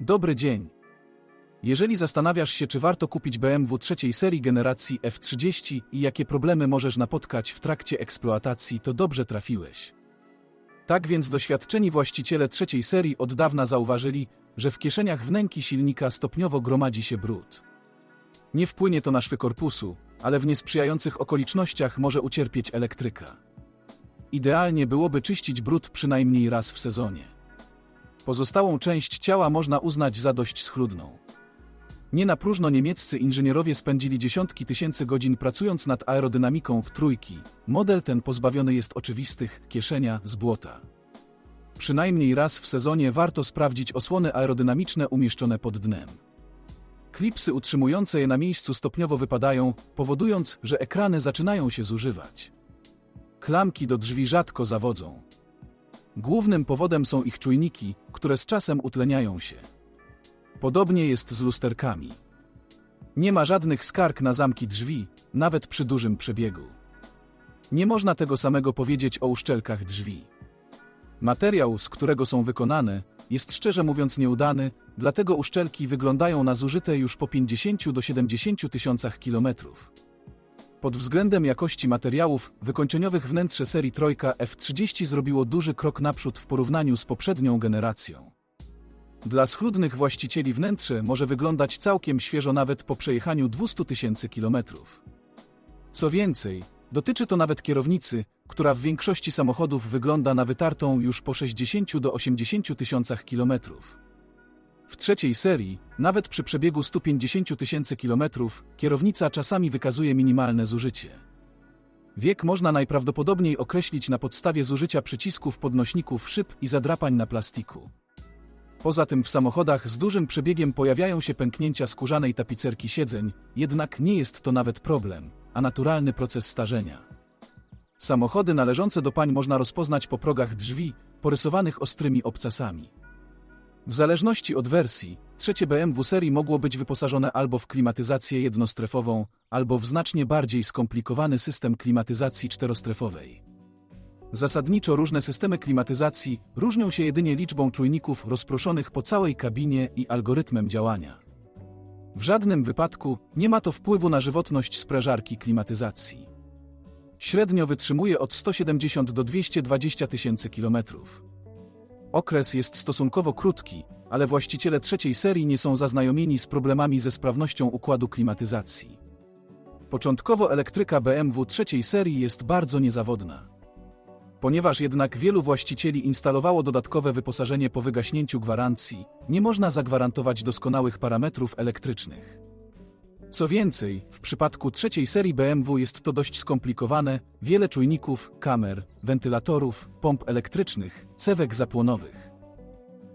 Dobry dzień. Jeżeli zastanawiasz się, czy warto kupić BMW trzeciej serii generacji F30 i jakie problemy możesz napotkać w trakcie eksploatacji, to dobrze trafiłeś. Tak więc doświadczeni właściciele trzeciej serii od dawna zauważyli, że w kieszeniach wnęki silnika stopniowo gromadzi się brud. Nie wpłynie to na szwy korpusu, ale w niesprzyjających okolicznościach może ucierpieć elektryka. Idealnie byłoby czyścić brud przynajmniej raz w sezonie. Pozostałą część ciała można uznać za dość schludną. Nie na próżno niemieccy inżynierowie spędzili dziesiątki tysięcy godzin pracując nad aerodynamiką w trójki. Model ten pozbawiony jest oczywistych kieszenia z błota. Przynajmniej raz w sezonie warto sprawdzić osłony aerodynamiczne umieszczone pod dnem. Klipsy utrzymujące je na miejscu stopniowo wypadają, powodując, że ekrany zaczynają się zużywać. Klamki do drzwi rzadko zawodzą. Głównym powodem są ich czujniki, które z czasem utleniają się. Podobnie jest z lusterkami. Nie ma żadnych skarg na zamki drzwi, nawet przy dużym przebiegu. Nie można tego samego powiedzieć o uszczelkach drzwi. Materiał, z którego są wykonane, jest szczerze mówiąc nieudany, dlatego uszczelki wyglądają na zużyte już po 50 do 70 tysiącach kilometrów. Pod względem jakości materiałów wykończeniowych wnętrze serii Trojka F30 zrobiło duży krok naprzód w porównaniu z poprzednią generacją. Dla schludnych właścicieli wnętrze może wyglądać całkiem świeżo nawet po przejechaniu 200 tysięcy kilometrów. Co więcej, dotyczy to nawet kierownicy, która w większości samochodów wygląda na wytartą już po 60 do 80 tysiącach kilometrów. W trzeciej serii, nawet przy przebiegu 150 tysięcy kilometrów, kierownica czasami wykazuje minimalne zużycie. Wiek można najprawdopodobniej określić na podstawie zużycia przycisków podnośników szyb i zadrapań na plastiku. Poza tym w samochodach z dużym przebiegiem pojawiają się pęknięcia skórzanej tapicerki siedzeń, jednak nie jest to nawet problem, a naturalny proces starzenia. Samochody należące do pań można rozpoznać po progach drzwi, porysowanych ostrymi obcasami. W zależności od wersji, trzecie BMW serii mogło być wyposażone albo w klimatyzację jednostrefową, albo w znacznie bardziej skomplikowany system klimatyzacji czterostrefowej. Zasadniczo różne systemy klimatyzacji różnią się jedynie liczbą czujników rozproszonych po całej kabinie i algorytmem działania. W żadnym wypadku nie ma to wpływu na żywotność sprężarki klimatyzacji. Średnio wytrzymuje od 170 do 220 tysięcy kilometrów. Okres jest stosunkowo krótki, ale właściciele trzeciej serii nie są zaznajomieni z problemami ze sprawnością układu klimatyzacji. Początkowo elektryka BMW trzeciej serii jest bardzo niezawodna. Ponieważ jednak wielu właścicieli instalowało dodatkowe wyposażenie po wygaśnięciu gwarancji, nie można zagwarantować doskonałych parametrów elektrycznych. Co więcej, w przypadku trzeciej serii BMW jest to dość skomplikowane, wiele czujników, kamer, wentylatorów, pomp elektrycznych, cewek zapłonowych.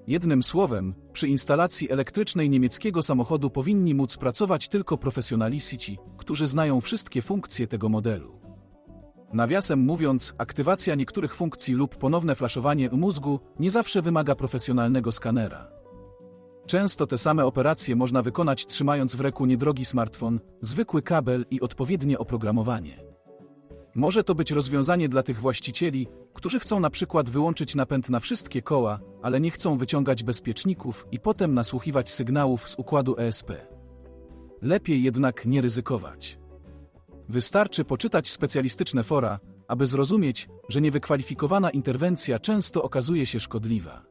Jednym słowem, przy instalacji elektrycznej niemieckiego samochodu powinni móc pracować tylko profesjonaliści, którzy znają wszystkie funkcje tego modelu. Nawiasem mówiąc, aktywacja niektórych funkcji lub ponowne flaszowanie mózgu nie zawsze wymaga profesjonalnego skanera. Często te same operacje można wykonać trzymając w ręku niedrogi smartfon, zwykły kabel i odpowiednie oprogramowanie. Może to być rozwiązanie dla tych właścicieli, którzy chcą na przykład wyłączyć napęd na wszystkie koła, ale nie chcą wyciągać bezpieczników i potem nasłuchiwać sygnałów z układu ESP. Lepiej jednak nie ryzykować. Wystarczy poczytać specjalistyczne fora, aby zrozumieć, że niewykwalifikowana interwencja często okazuje się szkodliwa.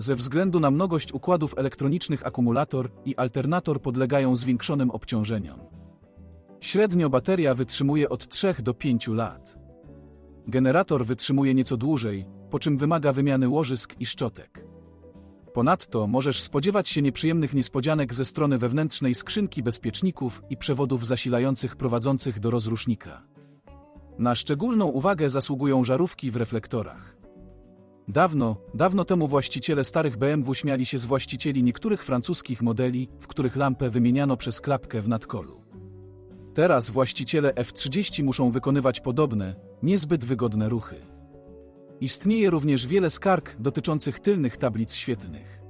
Ze względu na mnogość układów elektronicznych akumulator i alternator podlegają zwiększonym obciążeniom. Średnio bateria wytrzymuje od 3 do 5 lat. Generator wytrzymuje nieco dłużej, po czym wymaga wymiany łożysk i szczotek. Ponadto możesz spodziewać się nieprzyjemnych niespodzianek ze strony wewnętrznej skrzynki bezpieczników i przewodów zasilających prowadzących do rozrusznika. Na szczególną uwagę zasługują żarówki w reflektorach. Dawno, dawno temu właściciele starych BMW śmiali się z właścicieli niektórych francuskich modeli, w których lampę wymieniano przez klapkę w nadkolu. Teraz właściciele F30 muszą wykonywać podobne, niezbyt wygodne ruchy. Istnieje również wiele skarg dotyczących tylnych tablic świetlnych.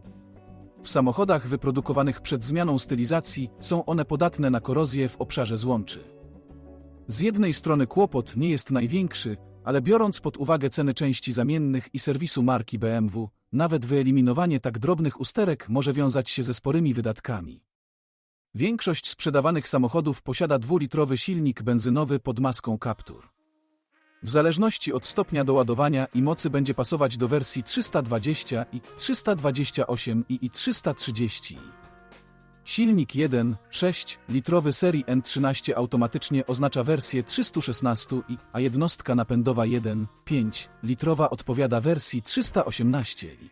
W samochodach wyprodukowanych przed zmianą stylizacji są one podatne na korozję w obszarze złączy. Z jednej strony kłopot nie jest największy, Ale biorąc pod uwagę ceny części zamiennych i serwisu marki BMW, nawet wyeliminowanie tak drobnych usterek może wiązać się ze sporymi wydatkami. Większość sprzedawanych samochodów posiada dwulitrowy silnik benzynowy pod maską Captur. W zależności od stopnia doładowania i mocy będzie pasować do wersji 320 i 328 i i 330. Silnik 1,6 litrowy serii N13 automatycznie oznacza wersję 316 i, a jednostka napędowa 1,5 litrowa odpowiada wersji 318 i.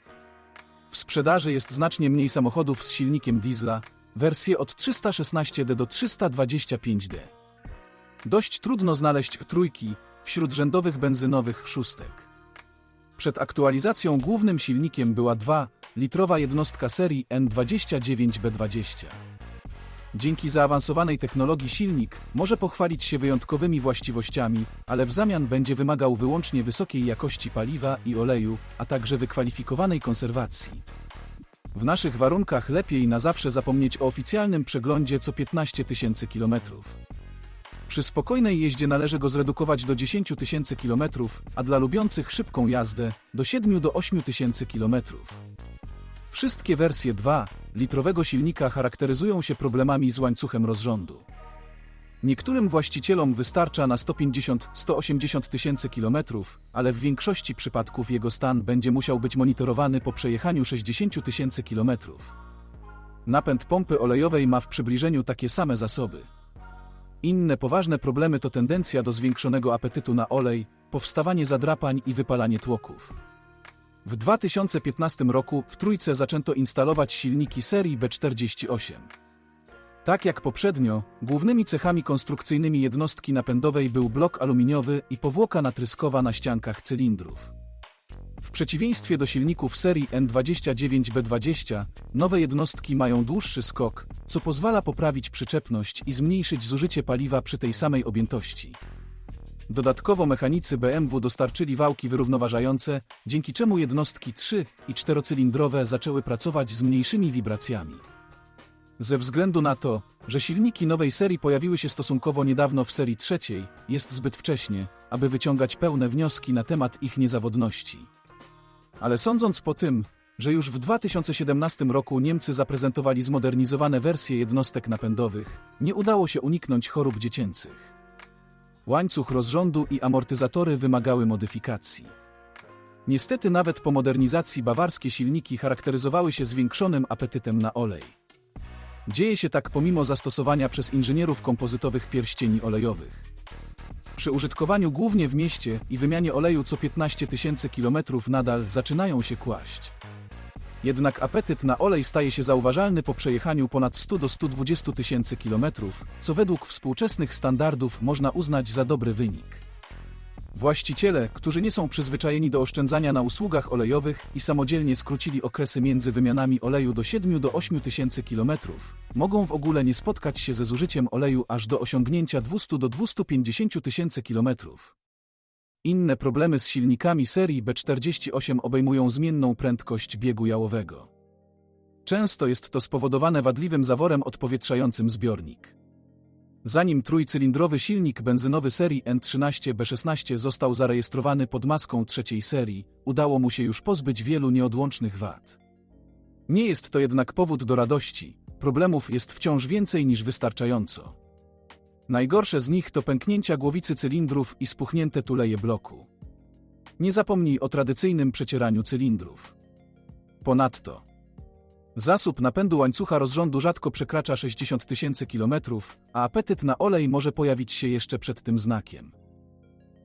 W sprzedaży jest znacznie mniej samochodów z silnikiem diesla, wersje od 316D do 325D. Dość trudno znaleźć trójki wśród rzędowych benzynowych szóstek. Przed aktualizacją głównym silnikiem była 2-litrowa jednostka serii N29B20. Dzięki zaawansowanej technologii silnik może pochwalić się wyjątkowymi właściwościami, ale w zamian będzie wymagał wyłącznie wysokiej jakości paliwa i oleju, a także wykwalifikowanej konserwacji. W naszych warunkach lepiej na zawsze zapomnieć o oficjalnym przeglądzie co 15 tysięcy kilometrów. Przy spokojnej jeździe należy go zredukować do 10 tysięcy kilometrów, a dla lubiących szybką jazdę do 7 do 8 tysięcy kilometrów. Wszystkie wersje 2-litrowego silnika charakteryzują się problemami z łańcuchem rozrządu. Niektórym właścicielom wystarcza na 150-180 tysięcy kilometrów, ale w większości przypadków jego stan będzie musiał być monitorowany po przejechaniu 60 tysięcy kilometrów. Napęd pompy olejowej ma w przybliżeniu takie same zasoby. Inne poważne problemy to tendencja do zwiększonego apetytu na olej, powstawanie zadrapań i wypalanie tłoków. W 2015 roku w Trójce zaczęto instalować silniki serii B48. Tak jak poprzednio, głównymi cechami konstrukcyjnymi jednostki napędowej był blok aluminiowy i powłoka natryskowa na ściankach cylindrów. W przeciwieństwie do silników serii N29B20, nowe jednostki mają dłuższy skok, co pozwala poprawić przyczepność i zmniejszyć zużycie paliwa przy tej samej objętości. Dodatkowo mechanicy BMW dostarczyli wałki wyrównoważające, dzięki czemu jednostki 3 i 4-cylindrowe zaczęły pracować z mniejszymi wibracjami. Ze względu na to, że silniki nowej serii pojawiły się stosunkowo niedawno w serii trzeciej, jest zbyt wcześnie, aby wyciągać pełne wnioski na temat ich niezawodności. Ale sądząc po tym, że już w 2017 roku Niemcy zaprezentowali zmodernizowane wersje jednostek napędowych, nie udało się uniknąć chorób dziecięcych. Łańcuch rozrządu i amortyzatory wymagały modyfikacji. Niestety nawet po modernizacji bawarskie silniki charakteryzowały się zwiększonym apetytem na olej. Dzieje się tak pomimo zastosowania przez inżynierów kompozytowych pierścieni olejowych. Przy użytkowaniu głównie w mieście i wymianie oleju co 15 tysięcy kilometrów nadal zaczynają się kłaść. Jednak apetyt na olej staje się zauważalny po przejechaniu ponad 100 do 120 tysięcy kilometrów, co według współczesnych standardów można uznać za dobry wynik. Właściciele, którzy nie są przyzwyczajeni do oszczędzania na usługach olejowych i samodzielnie skrócili okresy między wymianami oleju do 7 do 8 tysięcy kilometrów, mogą w ogóle nie spotkać się ze zużyciem oleju aż do osiągnięcia 200 do 250 tysięcy kilometrów. Inne problemy z silnikami serii B48 obejmują zmienną prędkość biegu jałowego. Często jest to spowodowane wadliwym zaworem odpowietrzającym zbiornik. Zanim trójcylindrowy silnik benzynowy serii N13B16 został zarejestrowany pod maską trzeciej serii, udało mu się już pozbyć wielu nieodłącznych wad. Nie jest to jednak powód do radości, problemów jest wciąż więcej niż wystarczająco. Najgorsze z nich to pęknięcia głowicy cylindrów i spuchnięte tuleje bloku. Nie zapomnij o tradycyjnym przecieraniu cylindrów. Ponadto, Zasób napędu łańcucha rozrządu rzadko przekracza 60 tysięcy kilometrów, a apetyt na olej może pojawić się jeszcze przed tym znakiem.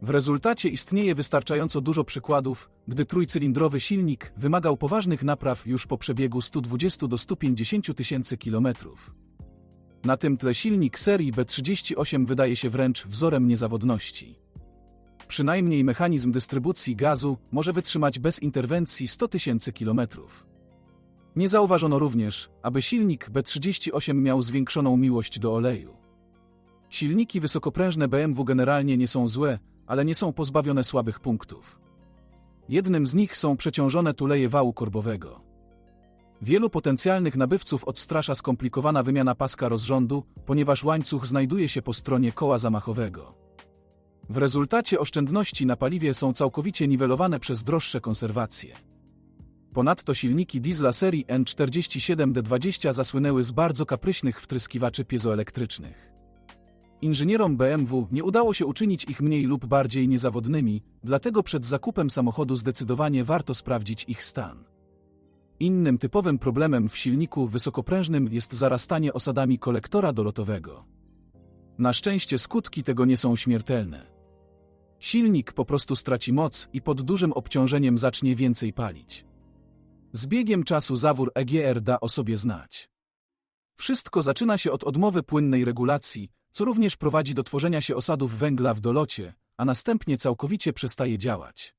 W rezultacie istnieje wystarczająco dużo przykładów, gdy trójcylindrowy silnik wymagał poważnych napraw już po przebiegu 120 do 150 tysięcy kilometrów. Na tym tle silnik serii B38 wydaje się wręcz wzorem niezawodności. Przynajmniej mechanizm dystrybucji gazu może wytrzymać bez interwencji 100 tysięcy kilometrów. Nie zauważono również, aby silnik B38 miał zwiększoną miłość do oleju. Silniki wysokoprężne BMW generalnie nie są złe, ale nie są pozbawione słabych punktów. Jednym z nich są przeciążone tuleje wału korbowego. Wielu potencjalnych nabywców odstrasza skomplikowana wymiana paska rozrządu, ponieważ łańcuch znajduje się po stronie koła zamachowego. W rezultacie oszczędności na paliwie są całkowicie niwelowane przez droższe konserwacje. Ponadto silniki diesla serii N47D20 zasłynęły z bardzo kapryśnych wtryskiwaczy piezoelektrycznych. Inżynierom BMW nie udało się uczynić ich mniej lub bardziej niezawodnymi, dlatego przed zakupem samochodu zdecydowanie warto sprawdzić ich stan. Innym typowym problemem w silniku wysokoprężnym jest zarastanie osadami kolektora dolotowego. Na szczęście skutki tego nie są śmiertelne. Silnik po prostu straci moc i pod dużym obciążeniem zacznie więcej palić. Z biegiem czasu zawór EGR da o sobie znać. Wszystko zaczyna się od odmowy płynnej regulacji, co również prowadzi do tworzenia się osadów węgla w dolocie, a następnie całkowicie przestaje działać.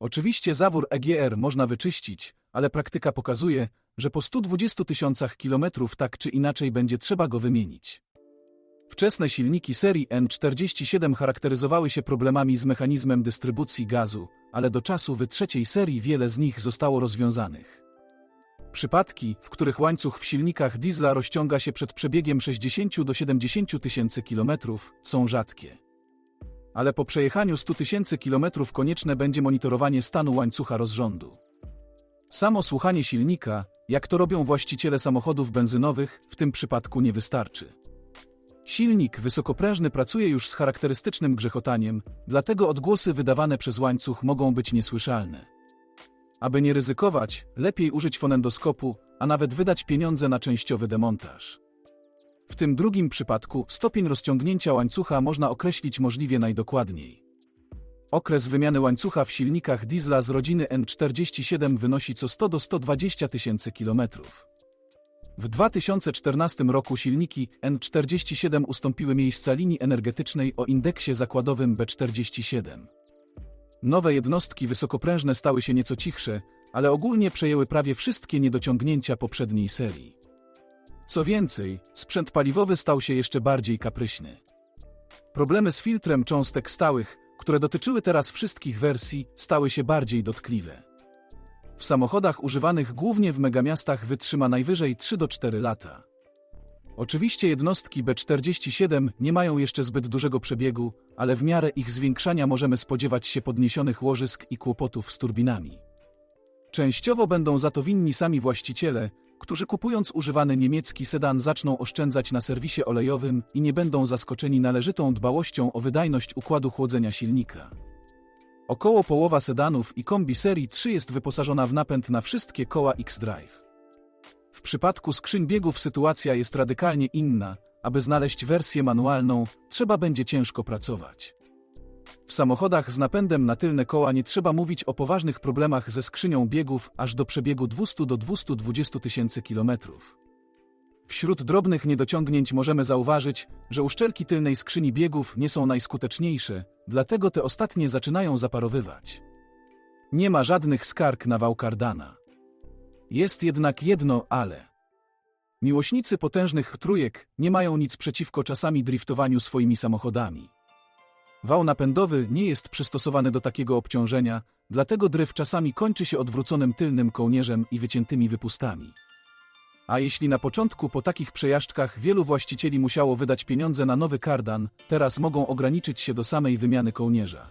Oczywiście zawór EGR można wyczyścić, ale praktyka pokazuje, że po 120 tysiącach kilometrów tak czy inaczej będzie trzeba go wymienić. Wczesne silniki serii N47 charakteryzowały się problemami z mechanizmem dystrybucji gazu, ale do czasu w trzeciej serii wiele z nich zostało rozwiązanych. Przypadki, w których łańcuch w silnikach diesla rozciąga się przed przebiegiem 60 do 70 tysięcy kilometrów, są rzadkie. Ale po przejechaniu 100 tysięcy kilometrów konieczne będzie monitorowanie stanu łańcucha rozrządu. Samo słuchanie silnika, jak to robią właściciele samochodów benzynowych, w tym przypadku nie wystarczy. Silnik wysokoprężny pracuje już z charakterystycznym grzechotaniem, dlatego odgłosy wydawane przez łańcuch mogą być niesłyszalne. Aby nie ryzykować, lepiej użyć fonendoskopu, a nawet wydać pieniądze na częściowy demontaż. W tym drugim przypadku stopień rozciągnięcia łańcucha można określić możliwie najdokładniej. Okres wymiany łańcucha w silnikach diesla z rodziny N47 wynosi co 100 do 120 tysięcy kilometrów. W 2014 roku silniki N47 ustąpiły miejsca linii energetycznej o indeksie zakładowym B47. Nowe jednostki wysokoprężne stały się nieco cichsze, ale ogólnie przejęły prawie wszystkie niedociągnięcia poprzedniej serii. Co więcej, sprzęt paliwowy stał się jeszcze bardziej kapryśny. Problemy z filtrem cząstek stałych, które dotyczyły teraz wszystkich wersji, stały się bardziej dotkliwe. W samochodach używanych głównie w megamiastach wytrzyma najwyżej 3 do 4 lata. Oczywiście jednostki B47 nie mają jeszcze zbyt dużego przebiegu, ale w miarę ich zwiększania możemy spodziewać się podniesionych łożysk i kłopotów z turbinami. Częściowo będą za to winni sami właściciele, którzy kupując używany niemiecki sedan zaczną oszczędzać na serwisie olejowym i nie będą zaskoczeni należytą dbałością o wydajność układu chłodzenia silnika. Około połowa sedanów i kombi serii 3 jest wyposażona w napęd na wszystkie koła X-Drive. W przypadku skrzyń biegów sytuacja jest radykalnie inna. Aby znaleźć wersję manualną, trzeba będzie ciężko pracować. W samochodach z napędem na tylne koła nie trzeba mówić o poważnych problemach ze skrzynią biegów aż do przebiegu 200 do 220 tysięcy kilometrów. Wśród drobnych niedociągnięć możemy zauważyć, że uszczelki tylnej skrzyni biegów nie są najskuteczniejsze, dlatego te ostatnie zaczynają zaparowywać. Nie ma żadnych skarg na wał kardana. Jest jednak jedno ale. Miłośnicy potężnych trójek nie mają nic przeciwko czasami driftowaniu swoimi samochodami. Wał napędowy nie jest przystosowany do takiego obciążenia, dlatego dryf czasami kończy się odwróconym tylnym kołnierzem i wyciętymi wypustami. A jeśli na początku po takich przejażdżkach wielu właścicieli musiało wydać pieniądze na nowy kardan, teraz mogą ograniczyć się do samej wymiany kołnierza.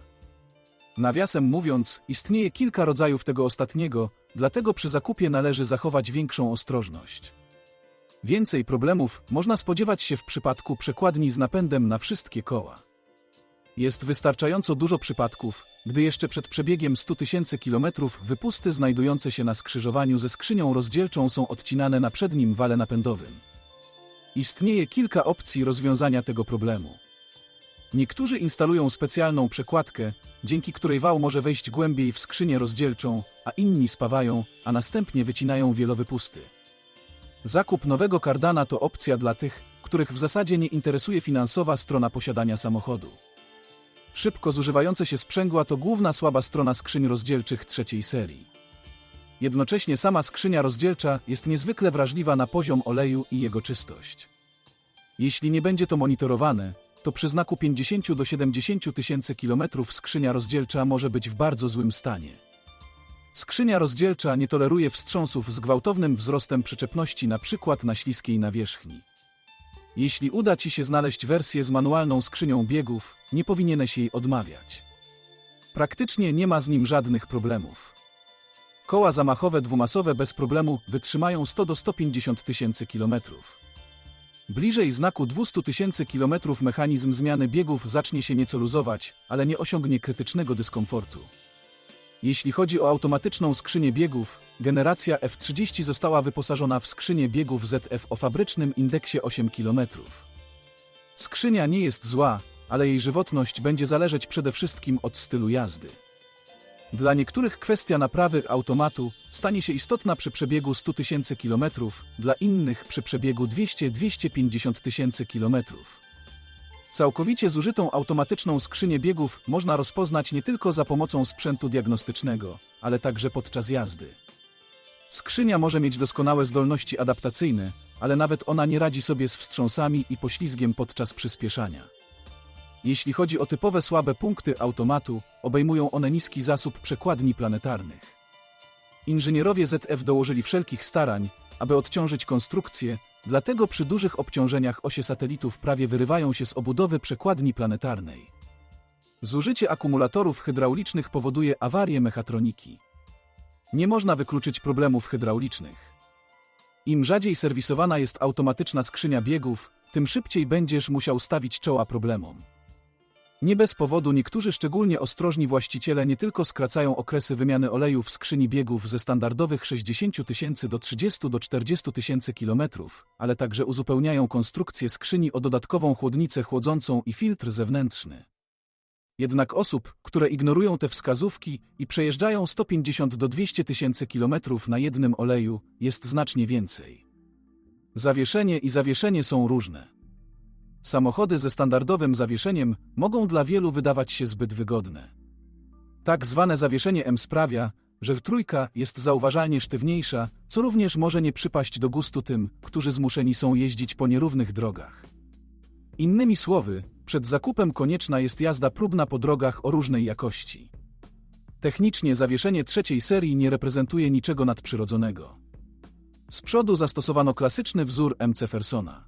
Nawiasem mówiąc, istnieje kilka rodzajów tego ostatniego, dlatego przy zakupie należy zachować większą ostrożność. Więcej problemów można spodziewać się w przypadku przekładni z napędem na wszystkie koła. Jest wystarczająco dużo przypadków, gdy jeszcze przed przebiegiem 100 tysięcy kilometrów wypusty znajdujące się na skrzyżowaniu ze skrzynią rozdzielczą są odcinane na przednim wale napędowym. Istnieje kilka opcji rozwiązania tego problemu. Niektórzy instalują specjalną przekładkę, dzięki której wał może wejść głębiej w skrzynię rozdzielczą, a inni spawają, a następnie wycinają wielowypusty. Zakup nowego kardana to opcja dla tych, których w zasadzie nie interesuje finansowa strona posiadania samochodu. Szybko zużywające się sprzęgła to główna słaba strona skrzyń rozdzielczych trzeciej serii. Jednocześnie sama skrzynia rozdzielcza jest niezwykle wrażliwa na poziom oleju i jego czystość. Jeśli nie będzie to monitorowane, to przy znaku 50 do 70 tysięcy kilometrów skrzynia rozdzielcza może być w bardzo złym stanie. Skrzynia rozdzielcza nie toleruje wstrząsów z gwałtownym wzrostem przyczepności na przykład na śliskiej nawierzchni. Jeśli uda Ci się znaleźć wersję z manualną skrzynią biegów, nie powinieneś jej odmawiać. Praktycznie nie ma z nim żadnych problemów. Koła zamachowe dwumasowe bez problemu wytrzymają 100 do 150 tysięcy kilometrów. Bliżej znaku 200 tysięcy kilometrów mechanizm zmiany biegów zacznie się nieco luzować, ale nie osiągnie krytycznego dyskomfortu. Jeśli chodzi o automatyczną skrzynię biegów, generacja F30 została wyposażona w skrzynię biegów ZF o fabrycznym indeksie 8 km. Skrzynia nie jest zła, ale jej żywotność będzie zależeć przede wszystkim od stylu jazdy. Dla niektórych kwestia naprawy automatu stanie się istotna przy przebiegu 100 tysięcy km, dla innych przy przebiegu 200-250 tysięcy km. Całkowicie zużytą automatyczną skrzynię biegów można rozpoznać nie tylko za pomocą sprzętu diagnostycznego, ale także podczas jazdy. Skrzynia może mieć doskonałe zdolności adaptacyjne, ale nawet ona nie radzi sobie z wstrząsami i poślizgiem podczas przyspieszania. Jeśli chodzi o typowe słabe punkty automatu, obejmują one niski zasób przekładni planetarnych. Inżynierowie ZF dołożyli wszelkich starań, aby odciążyć konstrukcję, dlatego przy dużych obciążeniach osie satelitów prawie wyrywają się z obudowy przekładni planetarnej. Zużycie akumulatorów hydraulicznych powoduje awarię mechatroniki. Nie można wykluczyć problemów hydraulicznych. Im rzadziej serwisowana jest automatyczna skrzynia biegów, tym szybciej będziesz musiał stawić czoła problemom. Nie bez powodu niektórzy szczególnie ostrożni właściciele nie tylko skracają okresy wymiany oleju w skrzyni biegów ze standardowych 60 tysięcy do 30 do 40 tysięcy kilometrów, ale także uzupełniają konstrukcję skrzyni o dodatkową chłodnicę chłodzącą i filtr zewnętrzny. Jednak osób, które ignorują te wskazówki i przejeżdżają 150 do 200 tysięcy kilometrów na jednym oleju, jest znacznie więcej. Zawieszenie i zawieszenie są różne. Samochody ze standardowym zawieszeniem mogą dla wielu wydawać się zbyt wygodne. Tak zwane zawieszenie M sprawia, że trójka jest zauważalnie sztywniejsza, co również może nie przypaść do gustu tym, którzy zmuszeni są jeździć po nierównych drogach. Innymi słowy, przed zakupem konieczna jest jazda próbna po drogach o różnej jakości. Technicznie zawieszenie trzeciej serii nie reprezentuje niczego nadprzyrodzonego. Z przodu zastosowano klasyczny wzór MC Fersona.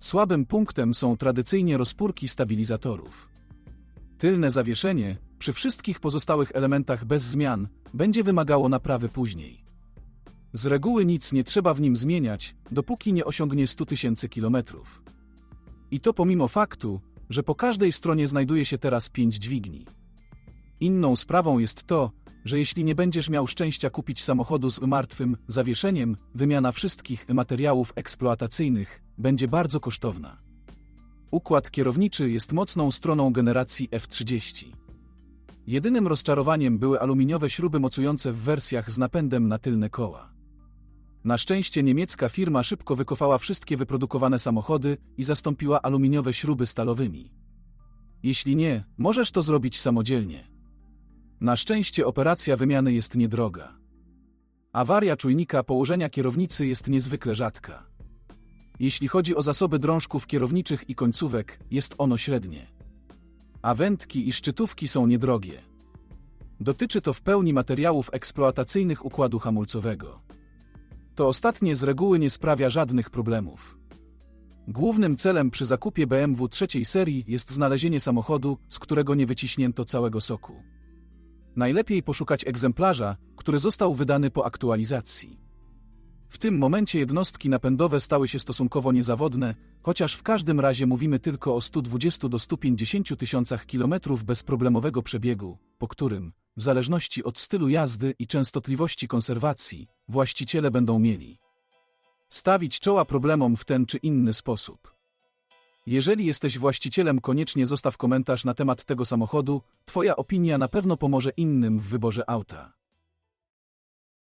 Słabym punktem są tradycyjnie rozpórki stabilizatorów. Tylne zawieszenie, przy wszystkich pozostałych elementach bez zmian, będzie wymagało naprawy później. Z reguły nic nie trzeba w nim zmieniać, dopóki nie osiągnie 100 tysięcy kilometrów. I to pomimo faktu, że po każdej stronie znajduje się teraz pięć dźwigni. Inną sprawą jest to, że jeśli nie będziesz miał szczęścia kupić samochodu z martwym zawieszeniem, wymiana wszystkich materiałów eksploatacyjnych będzie bardzo kosztowna. Układ kierowniczy jest mocną stroną generacji F30. Jedynym rozczarowaniem były aluminiowe śruby mocujące w wersjach z napędem na tylne koła. Na szczęście niemiecka firma szybko wykopała wszystkie wyprodukowane samochody i zastąpiła aluminiowe śruby stalowymi. Jeśli nie, możesz to zrobić samodzielnie. Na szczęście operacja wymiany jest niedroga. Awaria czujnika położenia kierownicy jest niezwykle rzadka. Jeśli chodzi o zasoby drążków kierowniczych i końcówek, jest ono średnie. A wędki i szczytówki są niedrogie. Dotyczy to w pełni materiałów eksploatacyjnych układu hamulcowego. To ostatnie z reguły nie sprawia żadnych problemów. Głównym celem przy zakupie BMW trzeciej serii jest znalezienie samochodu, z którego nie wyciśnięto całego soku. Najlepiej poszukać egzemplarza, który został wydany po aktualizacji. W tym momencie jednostki napędowe stały się stosunkowo niezawodne, chociaż w każdym razie mówimy tylko o 120 do 150 tysiącach kilometrów bezproblemowego przebiegu, po którym, w zależności od stylu jazdy i częstotliwości konserwacji, właściciele będą mieli stawić czoła problemom w ten czy inny sposób. Jeżeli jesteś właścicielem, koniecznie zostaw komentarz na temat tego samochodu, Twoja opinia na pewno pomoże innym w wyborze auta.